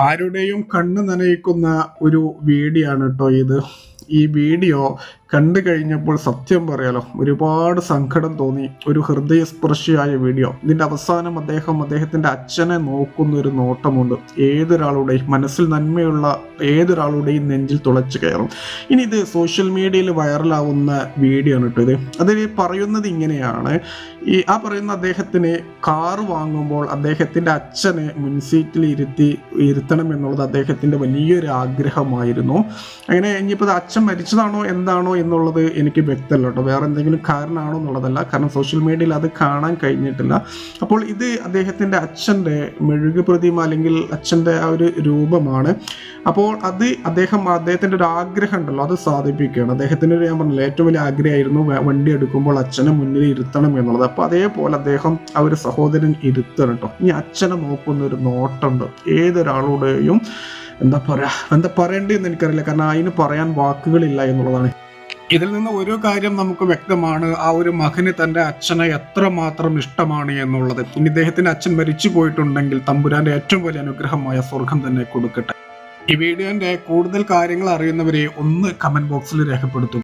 ആരുടെയും കണ്ണ് നനയിക്കുന്ന ഒരു വീഡിയോ ആണ് കേട്ടോ ഇത്. ഈ വീഡിയോ കണ്ടു കഴിഞ്ഞപ്പോൾ സത്യം പറയാലോ ഒരുപാട് സങ്കടം തോന്നി. ഒരു ഹൃദയസ്പർശിയായ വീഡിയോ. ഇതിന്റെ അവസാനം അദ്ദേഹം അദ്ദേഹത്തിന്റെ അച്ഛനെ നോക്കുന്ന ഒരു നോട്ടമുണ്ട്. ഏതൊരാളുടെയും മനസ്സിൽ നന്മയുള്ള ഏതൊരാളുടെയും നെഞ്ചിൽ തുളച്ചു കയറും. ഇനി ഇത് സോഷ്യൽ മീഡിയയിൽ വൈറലാവുന്ന വീഡിയോ ആണ് കേട്ടോ ഇത്. അതിൽ പറയുന്നത് ഇങ്ങനെയാണ്. ഈ ആ പറയുന്ന അദ്ദേഹത്തിന് കാറ് വാങ്ങുമ്പോൾ അദ്ദേഹത്തിന്റെ അച്ഛനെ മുൻസീറ്റിൽ ഇരുത്തി ഇരുത്തണം എന്നുള്ളത് അദ്ദേഹത്തിന്റെ വലിയൊരു ആഗ്രഹമായിരുന്നു. അങ്ങനെ ഇനിയിപ്പോൾ അച്ഛൻ മരിച്ചതാണോ എന്താണോ എന്നുള്ളത് എനിക്ക് വ്യക്തമല്ല കേട്ടോ. വേറെ എന്തെങ്കിലും കാരണമാണോ എന്നുള്ളതല്ല. കാരണം സോഷ്യൽ മീഡിയയിൽ അത് കാണാൻ കഴിഞ്ഞിട്ടില്ല. അപ്പോൾ ഇത് അദ്ദേഹത്തിന്റെ അച്ഛന്റെ മെഴുക് പ്രതിമ അല്ലെങ്കിൽ അച്ഛന്റെ ആ ഒരു രൂപമാണ്. അപ്പോൾ അത് അദ്ദേഹം അദ്ദേഹത്തിന്റെ ഒരു ആഗ്രഹം ഉണ്ടല്ലോ അത് സാധിപ്പിക്കുകയാണ്. അദ്ദേഹത്തിന്റെ ഒരു ഞാൻ പറഞ്ഞില്ല ഏറ്റവും വലിയ ആഗ്രഹമായിരുന്നു വണ്ടി എടുക്കുമ്പോൾ അച്ഛനെ മുന്നിൽ ഇരുത്തണം എന്നുള്ളത്. അപ്പോൾ അതേപോലെ അദ്ദേഹം ആ ഒരു സഹോദരൻ ഇരുത്തണം കേട്ടോ. ഇനി അച്ഛനെ നോക്കുന്ന ഒരു നോട്ടമുണ്ട് ഏതൊരാളുടെയും എന്താ പറയാ എന്താ പറയേണ്ടതെന്ന് എനിക്കറിയില്ല. കാരണം അതിന് പറയാൻ വാക്കുകളില്ല എന്നുള്ളതാണ്. ഇതിൽ നിന്ന് ഒരു കാര്യം നമുക്ക് വ്യക്തമാണ് ആ ഒരു മകന് തന്റെ അച്ഛനെ എത്രമാത്രം ഇഷ്ടമാണ് എന്നുള്ളത്. ഇനി ഇദ്ദേഹത്തിന്റെ അച്ഛൻ മരിച്ചു പോയിട്ടുണ്ടെങ്കിൽ തമ്പുരാന്റെ ഏറ്റവും വലിയ അനുഗ്രഹമായ സ്വർഗം തന്നെ കൊടുക്കട്ടെ. ഈ വീഡിയോന്റെ കൂടുതൽ കാര്യങ്ങൾ അറിയുന്നവരെ ഒന്ന് കമന്റ് ബോക്സിൽ രേഖപ്പെടുത്തും